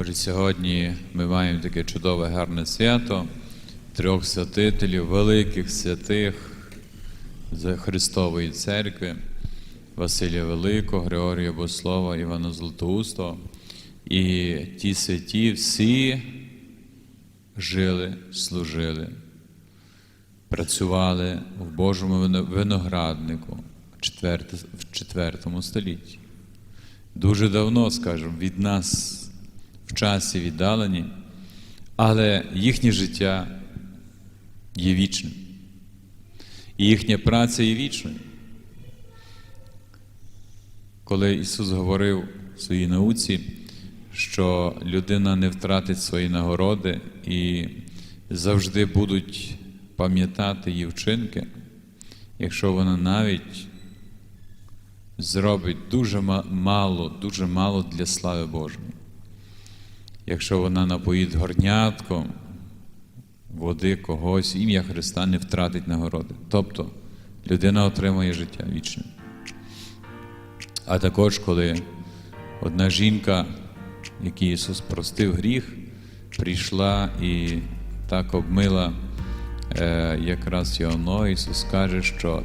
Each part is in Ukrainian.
Отже, сьогодні ми маємо таке чудове гарне свято трьох святителів, великих святих з Христової церкви, Василія Великого, Григорія Бослова, Івана Златоустого. І ті святі всі жили, служили, працювали в Божому винограднику в четвертому столітті. Дуже давно, скажімо, від нас в часі віддалені, але їхнє життя є вічним. І їхня праця є вічною. Коли Ісус говорив в своїй науці, що людина не втратить свої нагороди і завжди будуть пам'ятати її вчинки, якщо вона навіть зробить дуже мало, дуже мало для слави Божої. Якщо вона напоїть горнятком води когось, ім'я Христа не втратить нагороди. Тобто людина отримує життя вічне. А також, коли одна жінка, якій Ісус простив гріх, прийшла і так обмила е, якраз його ноги, Ісус каже, що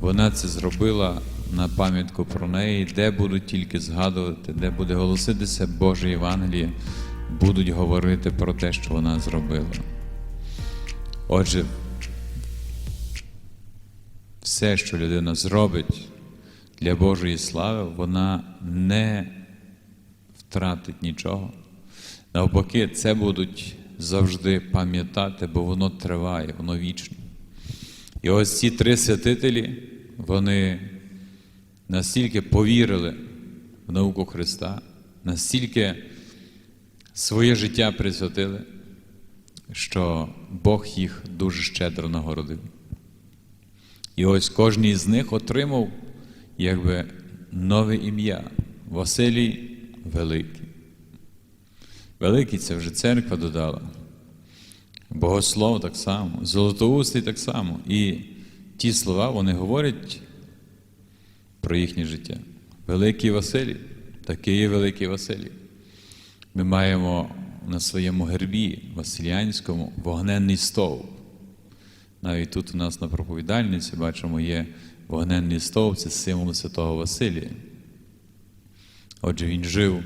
вона це зробила на пам'ятку про неї, де будуть тільки згадувати, де буде голоситися Боже Євангеліє, будуть говорити про те, що вона зробила. Отже, все, що людина зробить для Божої слави, вона не втратить нічого. Навпаки, це будуть завжди пам'ятати, бо воно триває, воно вічне. І ось ці три святителі, вони настільки повірили в науку Христа, настільки своє життя присвятили, що Бог їх дуже щедро нагородив. І ось кожен з них отримав якби нове ім'я Василій Великий. Великий це вже церква додала. Богослов так само, Золотоустий так само. І ті слова вони говорять про їхнє життя. Великий Василій, такий великий Василій. Ми маємо на своєму гербі Василянському вогненний стовп. Навіть тут у нас на проповідальниці бачимо, є вогненний стовп, це символ святого Василія. Отже, він жив,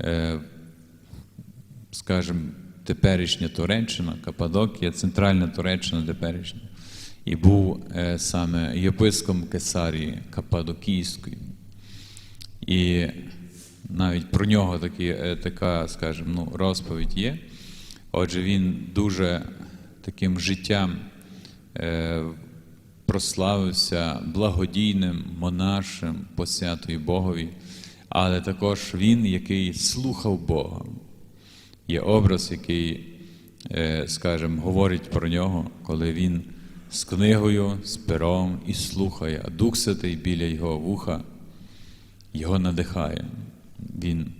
е, скажімо, теперішня Туреччина, Каппадокія, центральна Туреччина теперішня. І був е, саме єпископом Кесарії Каппадокійської. І навіть про нього такі, е, така, скажімо, ну, розповідь є. Отже, він дуже таким життям е, прославився благодійним, монашим, посвятою Богові, але також він, який слухав Бога. Є образ, який, скажімо, говорить про нього, коли він з книгою, з пером і слухає, а Дух Святий біля його вуха його надихає. Він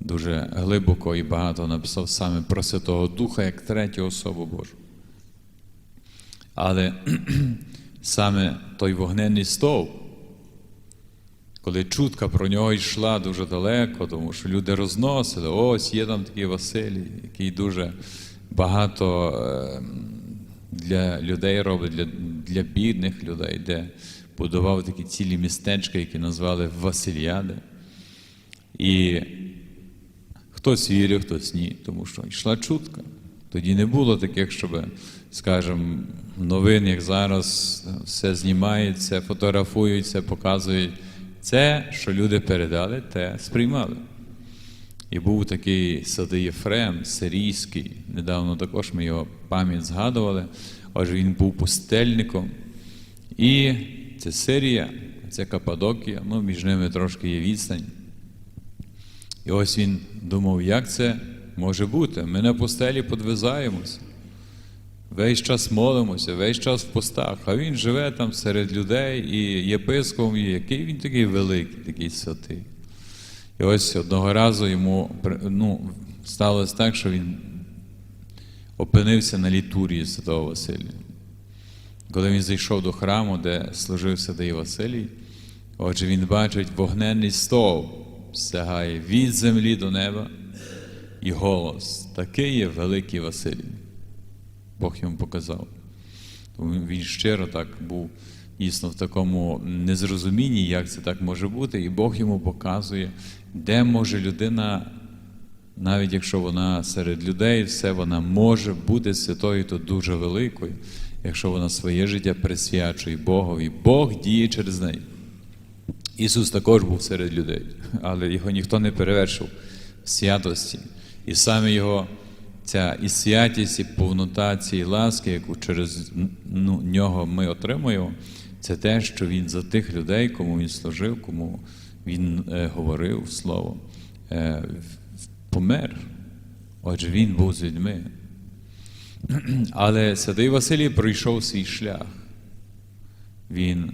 дуже глибоко і багато написав саме про Святого Духа як третю особу Божу. Але саме той вогненний стовп, коли чутка про нього йшла дуже далеко, тому що люди розносили, ось є там такий Василій, який дуже багато е, для людей робить, для, для бідних людей, де будував такі цілі містечка, які назвали Васильяди. І хтось вірив, хтось ні, тому що йшла чутка. Тоді не було таких, щоб, скажімо, новин, як зараз, все знімається, фотографуються, показують. Це, що люди передали, те сприймали. І був такий Сади Єфрем, сирійський, недавно також ми його пам'ять згадували, адже він був пустельником. І це Сирія, це Каппадокія, ну, між ними трошки є відстань. І ось він думав, як це може бути? Ми на пустелі подвизаємося, весь час молимося, весь час в постах, а він живе там серед людей і єпископом, який він такий великий, такий святий. І ось одного разу йому ну, сталося так, що він опинився на літурії Святого Василія. Коли він зайшов до храму, де служив Святий Василій, отже, він бачить вогненний стовп, сягає від землі до неба, і голос. Такий є великий Василій. Бог йому показав. Він щиро так був дійсно в такому незрозумінні, як це так може бути, і Бог йому показує, де може людина, навіть якщо вона серед людей, все вона може бути святою, то дуже великою, якщо вона своє життя присвячує Богові. Бог діє через неї. Ісус також був серед людей, але його ніхто не перевершив в святості. І саме його ця і святість, і повнота цієї ласки, яку через ну, нього ми отримуємо, це те, що він за тих людей, кому він служив, кому він е, говорив слово, е, помер. Отже, він був з людьми. Але святий Василій пройшов свій шлях. Він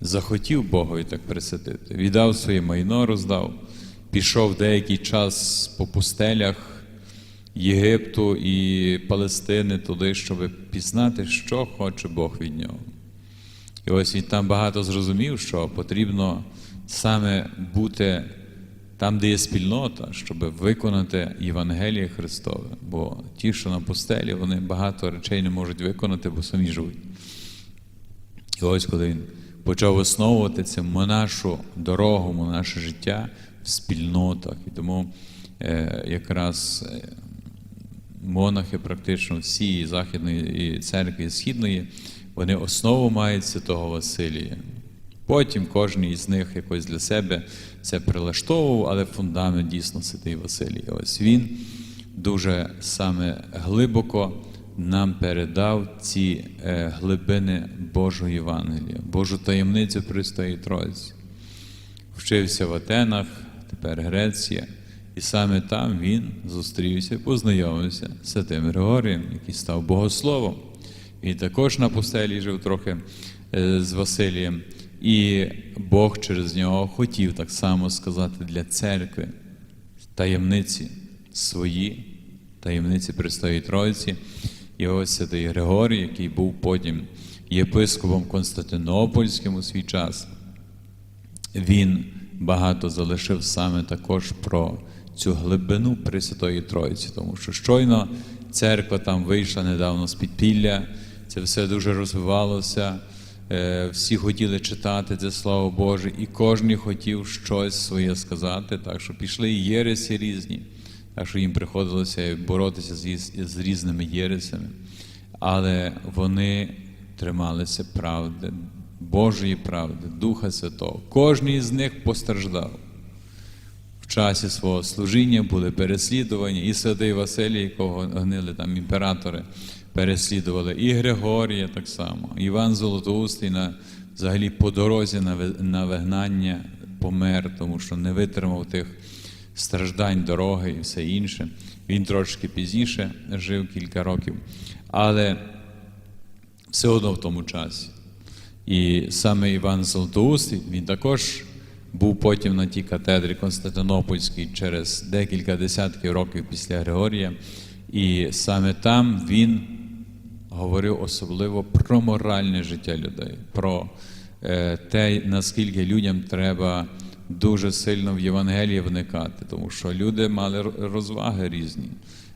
захотів Богові так присвятити. Віддав своє майно, роздав, пішов деякий час по пустелях Єгипту і Палестини туди, щоб пізнати, що хоче Бог від нього. І ось він там багато зрозумів, що потрібно саме бути там, де є спільнота, щоб виконати Євангеліє Христове. Бо ті, що на пустелі, вони багато речей не можуть виконати, бо самі живуть. І ось коли він почав основувати це нашу дорогу, наше життя в спільнотах. І тому е, якраз е, монахи практично всі Західної церкви, і Східної, вони основу мають святого Василія. Потім кожен із них якось для себе це прилаштовував, але фундамент дійсно святий Василій. Ось він дуже саме глибоко нам передав ці е, глибини Божого Євангелія, Божу таємницю Престої Тройці. Вчився в Атенах, тепер Греція, і саме там він зустрівся, познайомився з Святим Григорієм, який став богословом. Він також на пустелі жив трохи е, з Василієм. І Бог через нього хотів так само сказати для церкви таємниці свої, таємниці Престої Тройці. І ось святий Григорій, який був потім єпископом Константинопольським у свій час, він багато залишив саме також про цю глибину Пресвятої Тройці, тому що щойно церква там вийшла недавно з підпілля, це все дуже розвивалося. Е, Всі хотіли читати це Слово Боже, і кожен хотів щось своє сказати, так що пішли єресі різні, так що їм приходилося боротися з, з різними єресями. Але вони трималися правди, Божої правди, Духа Святого. Кожен із них постраждав. Часі свого служіння були переслідувані, і святий Василій, якого гнили там імператори, переслідували, і Григорія так само, Іван Золотоустий на, взагалі по дорозі на, на вигнання помер, тому що не витримав тих страждань дороги і все інше. Він трошки пізніше жив кілька років, але все одно в тому часі. І саме Іван Золотоустий, він також був потім на тій катедрі Константинопольській через декілька десятків років після Григорія. І саме там він говорив особливо про моральне життя людей, про е, те, наскільки людям треба дуже сильно в Євангелії вникати, тому що люди мали розваги різні.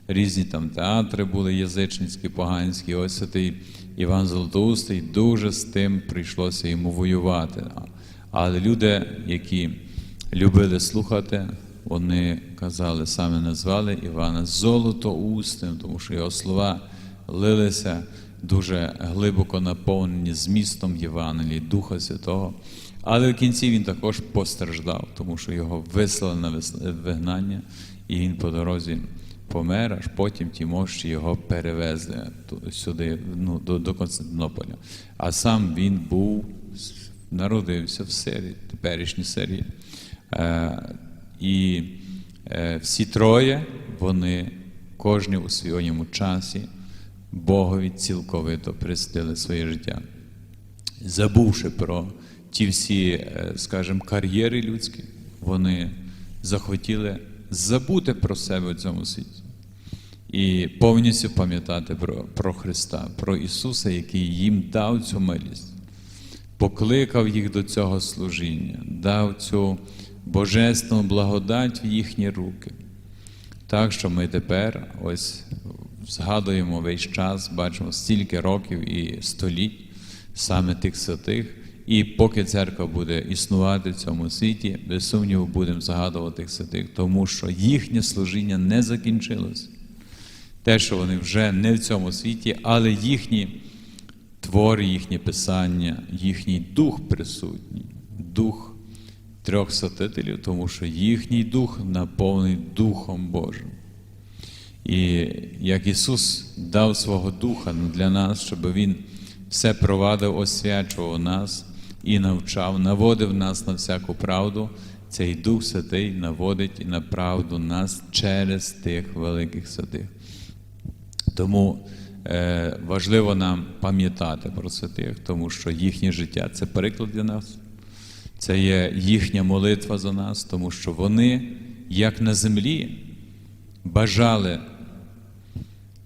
Різні там театри були язичницькі, поганські. Ось цей Іван Золотоустий дуже з тим прийшлося йому воювати. Але люди, які любили слухати, вони казали, саме назвали Івана Золотоустим, тому що його слова лилися дуже глибоко наповнені змістом Євангелії, Духа Святого. Але в кінці він також постраждав, тому що його вислали на вигнання, і він по дорозі помер, аж потім ті мощі його перевезли сюди, ну, до, до Константинополя. А сам він був, народився в Сирії, теперішній Сирії. Е, і е, всі троє, вони кожен у своєму часі Богові цілковито присвятили своє життя забувши про ті всі, е, скажімо, кар'єри людські, вони захотіли забути про себе в цьому світі і повністю пам'ятати про, про Христа, про Ісуса, який їм дав цю милість, покликав їх до цього служіння, дав цю божественну благодать в їхні руки. Так що ми тепер ось згадуємо весь час, бачимо стільки років і століть саме тих святих. І поки церква буде існувати в цьому світі, без сумніву будемо згадувати тих святих, тому що їхнє служіння не закінчилось. Те, що вони вже не в цьому світі, але їхні твори, їхні писання, їхній дух присутній, дух трьох святителів, тому що їхній дух наповнений Духом Божим. І як Ісус дав свого Духа для нас, щоб Він все провадив, освячував нас і навчав, наводив нас на всяку правду, цей Дух Святий наводить на правду нас через тих великих святих. Тому важливо нам пам'ятати про святих, тому що їхнє життя це приклад для нас, це є їхня молитва за нас, тому що вони, як на землі, бажали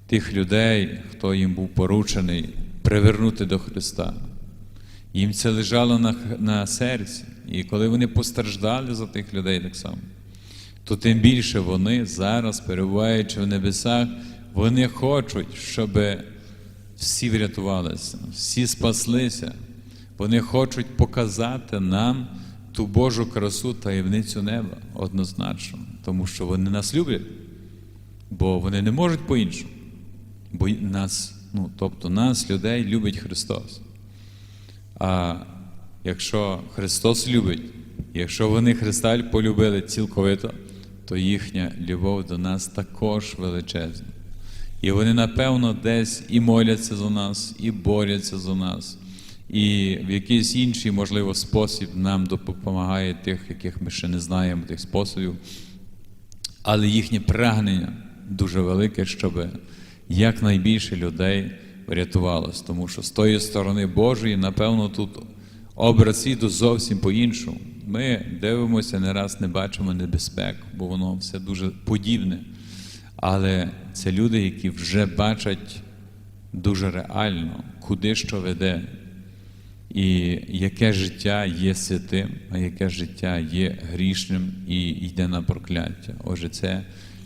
тих людей, хто їм був поручений, привернути до Христа. Їм це лежало на, на серці. І коли вони постраждали за тих людей так само, то тим більше вони зараз, перебуваючи в небесах, вони хочуть, щоб всі врятувалися, всі спаслися. Вони хочуть показати нам ту Божу красу таємницю неба однозначно, тому що вони нас люблять, бо вони не можуть по-іншому. Бо нас, ну, тобто нас, людей, любить Христос. А якщо Христос любить, якщо вони Христа полюбили цілковито, то їхня любов до нас також величезна. І вони, напевно, десь і моляться за нас, і борються за нас, і в якийсь інший, можливо, спосіб нам допомагає тих, яких ми ще не знаємо, тих способів. Але їхнє прагнення дуже велике, щоб якнайбільше людей врятувалось. Тому що з тої сторони Божої, напевно, тут образ світу зовсім по-іншому. Ми дивимося, не раз не бачимо небезпек, бо воно все дуже подібне. Але це люди, які вже бачать дуже реально, куди що веде, і яке життя є святим, а яке життя є грішним і йде на прокляття. Отже, це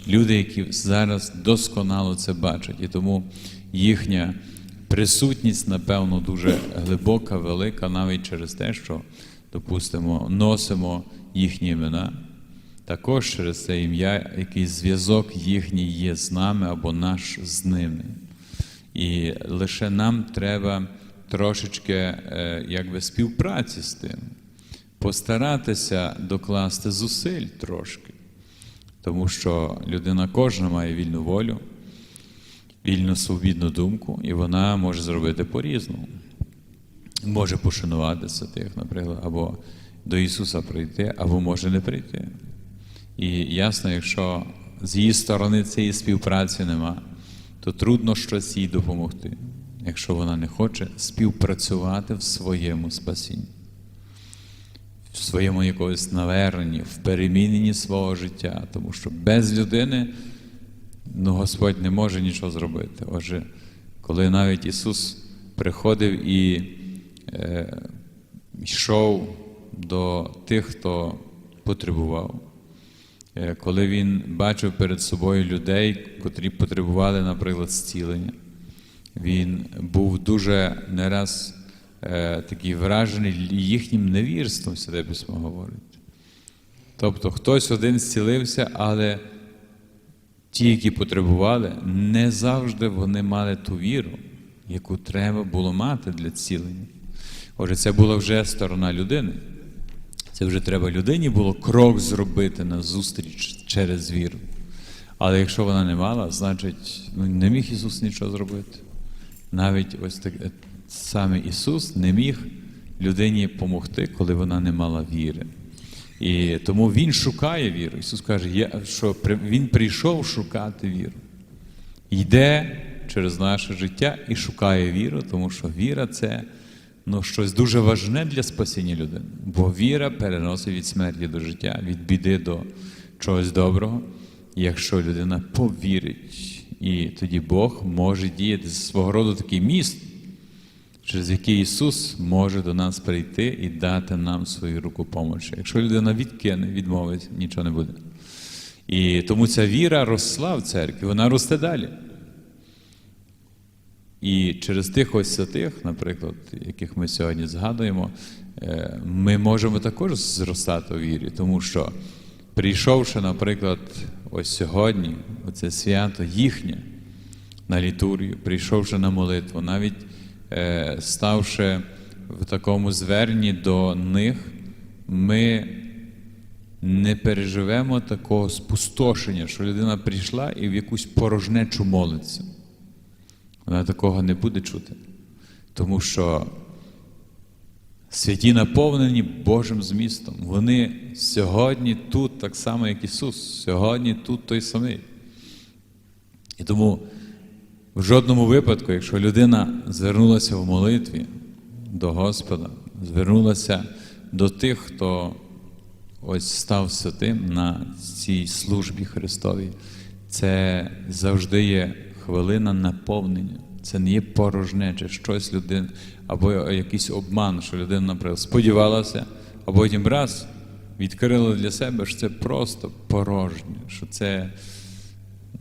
люди, які зараз досконало це бачать, і тому їхня присутність, напевно, дуже глибока, велика, навіть через те, що, допустимо, носимо їхні імена. Також через це ім'я, якийсь зв'язок їхній є з нами або наш з ними. І лише нам треба трошечки е, якби співпраці з тим, постаратися докласти зусиль трошки, тому що людина кожна має вільну волю, вільну свобідну думку, і вона може зробити по-різному. Може пошанувати святих, наприклад, або до Ісуса прийти, або може не прийти. І ясно, якщо з її сторони цієї співпраці нема, то трудно щось їй допомогти, якщо вона не хоче співпрацювати в своєму спасінні, в своєму якомусь наверненні, в переміненні свого життя, тому що без людини ну, Господь не може нічого зробити. Отже, коли навіть Ісус приходив і е, йшов до тих, хто потребував. Е, коли він бачив перед собою людей, котрі потребували, наприклад, зцілення, він був дуже не раз е, такий вражений їхнім невірством, Святе Письмо говорить. Тобто хтось один зцілився, але ті, які потребували, не завжди вони мали ту віру, яку треба було мати для зцілення. Отже, це була вже сторона людини. Це вже треба людині було крок зробити на зустріч через віру. Але якщо вона не мала, значить ну, не міг Ісус нічого зробити. Навіть ось так саме Ісус не міг людині допомогти, коли вона не мала віри. І тому Він шукає віру. Ісус каже, що Він прийшов шукати віру. Йде через наше життя і шукає віру, тому що віра це ну, щось дуже важне для спасіння людини. Бо віра переносить від смерті до життя, від біди до чогось доброго, якщо людина повірить. І тоді Бог може діяти з свого роду такий міст, через який Ісус може до нас прийти і дати нам свою руку помочі. Якщо людина відкине, відмовить, нічого не буде. І тому ця віра росла в церкві, вона росте далі. І через тих ось святих, наприклад, яких ми сьогодні згадуємо, е, ми можемо також зростати у вірі, тому що прийшовши, наприклад, ось сьогодні, оце свято їхнє на літургію, прийшовши на молитву, навіть е, ставши в такому зверненні до них, ми не переживемо такого спустошення, що людина прийшла і в якусь порожнечу молиться. Вона такого не буде чути. Тому що святі наповнені Божим змістом. Вони сьогодні тут, так само, як Ісус, сьогодні тут той самий. І тому в жодному випадку, якщо людина звернулася в молитві до Господа, звернулася до тих, хто ось став святим на цій службі Христовій, це завжди є хвилина наповнення. Це не є порожнече, щось людина, або якийсь обман, що людина, наприклад, сподівалася, а потім раз відкрила для себе, що це просто порожнє, що це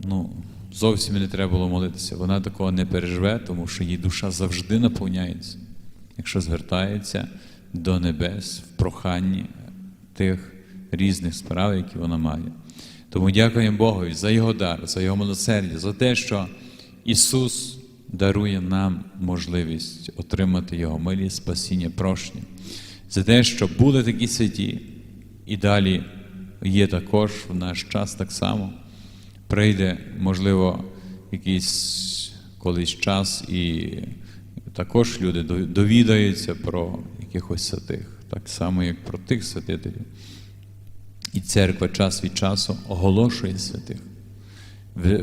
ну, зовсім не треба було молитися. Вона такого не переживе, тому що її душа завжди наповняється, якщо звертається до небес в проханні тих різних справ, які вона має. Тому дякуємо Богові за Його дар, за Його милосердя, за те, що Ісус дарує нам можливість отримати Його милість, спасіння, прощення, за те, що були такі святі, і далі є також в наш час так само. Прийде, можливо, якийсь колись час, і також люди довідаються про якихось святих, так само, як про тих святителів. І церква час від часу оголошує святих,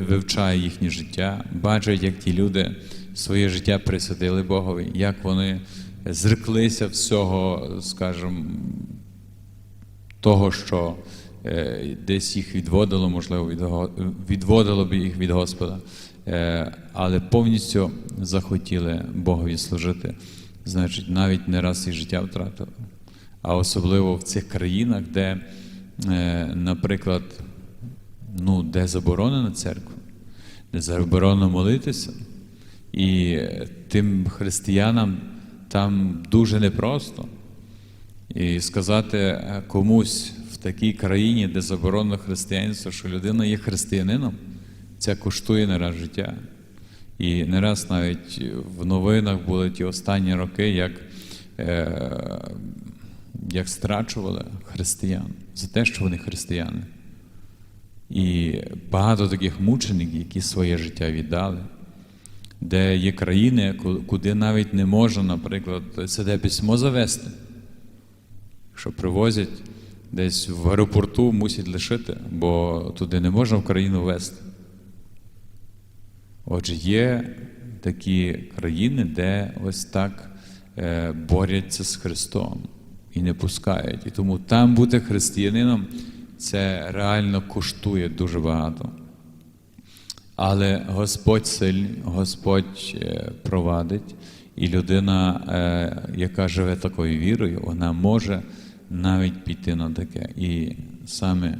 вивчає їхнє життя, бачить, як ті люди своє життя присвятили Богові, як вони зреклися всього, скажімо, того, що е, десь їх відводило, можливо, відводило б їх від Господа, е, але повністю захотіли Богові служити, значить, навіть не раз і життя втратили. А особливо в цих країнах, де наприклад, ну, де заборонена церква, де заборонено молитися, і тим християнам там дуже непросто. І сказати комусь в такій країні, де заборонено християнство, що людина є християнином, це коштує не раз життя. І не раз навіть в новинах були ті останні роки, як е, як страчували християн за те, що вони християни. І багато таких мучеників, які своє життя віддали, де є країни, куди навіть не можна, наприклад, святе письмо завести, що привозять десь в аеропорту, мусять лишити, бо туди не можна в країну вести. Отже, є такі країни, де ось так е, борються з Христом і не пускають. І тому там бути християнином це реально коштує дуже багато. Але Господь сильний, Господь е, провадить, і людина, е, яка живе такою вірою, вона може навіть піти на таке. І саме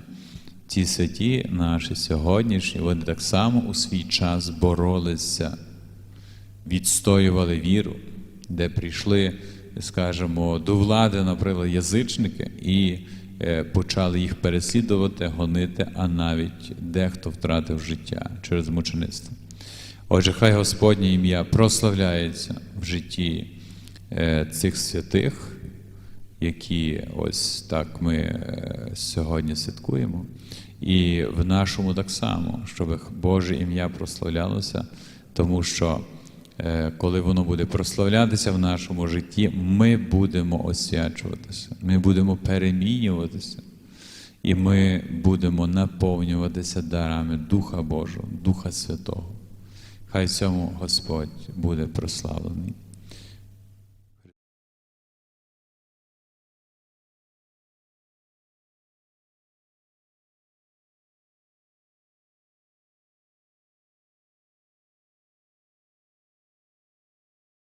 ті святі, наші сьогоднішні, вони так само у свій час боролися, відстоювали віру, де прийшли скажімо, до влади, наприклад, язичники, і е, почали їх переслідувати, гонити, а навіть дехто втратив життя через мучеництво. Отже, хай Господнє ім'я прославляється в житті е, цих святих, які ось так ми е, сьогодні святкуємо, і в нашому так само, щоб Боже ім'я прославлялося, тому що. Е, коли воно буде прославлятися в нашому житті, ми будемо освячуватися, ми будемо перемінюватися, і ми будемо наповнюватися дарами Духа Божого, Духа Святого. Хай цьому Господь буде прославлений.